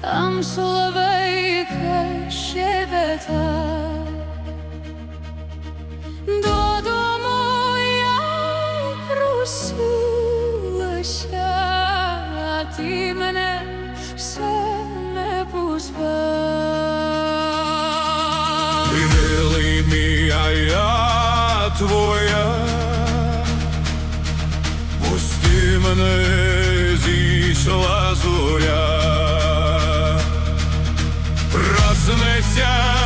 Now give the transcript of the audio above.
там соловейке щебета. Додому я просилася, а ти мене все не позвав. Ти милий мій, а я твоя. Пусти мене Покайся.